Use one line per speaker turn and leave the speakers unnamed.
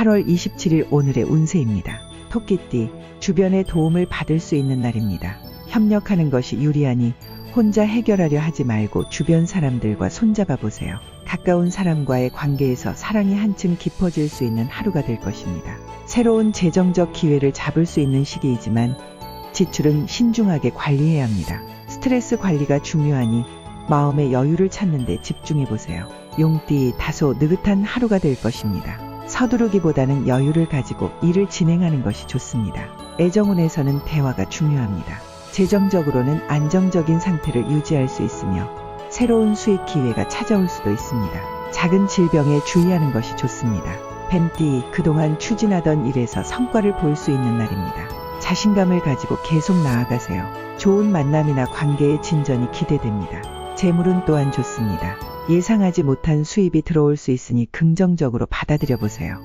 8월 27일 오늘의 운세입니다. 토끼띠, 주변의 도움을 받을 수 있는 날입니다. 협력하는 것이 유리하니 혼자 해결하려 하지 말고 주변 사람들과 손잡아 보세요. 가까운 사람과의 관계에서 사랑이 한층 깊어질 수 있는 하루가 될 것입니다. 새로운 재정적 기회를 잡을 수 있는 시기이지만 지출은 신중하게 관리해야 합니다. 스트레스 관리가 중요하니 마음의 여유를 찾는 데 집중해 보세요. 용띠 다소 느긋한 하루가 될 것입니다. 서두르기보다는 여유를 가지고 일을 진행하는 것이 좋습니다. 애정운에서는 대화가 중요합니다. 재정적으로는 안정적인 상태를 유지할 수 있으며 새로운 수익 기회가 찾아올 수도 있습니다. 작은 질병에 주의하는 것이 좋습니다. 뱀띠 그동안 추진하던 일에서 성과를 볼 수 있는 날입니다. 자신감을 가지고 계속 나아가세요. 좋은 만남이나 관계의 진전이 기대됩니다. 재물은 또한 좋습니다. 예상하지 못한 수입이 들어올 수 있으니 긍정적으로 받아들여 보세요.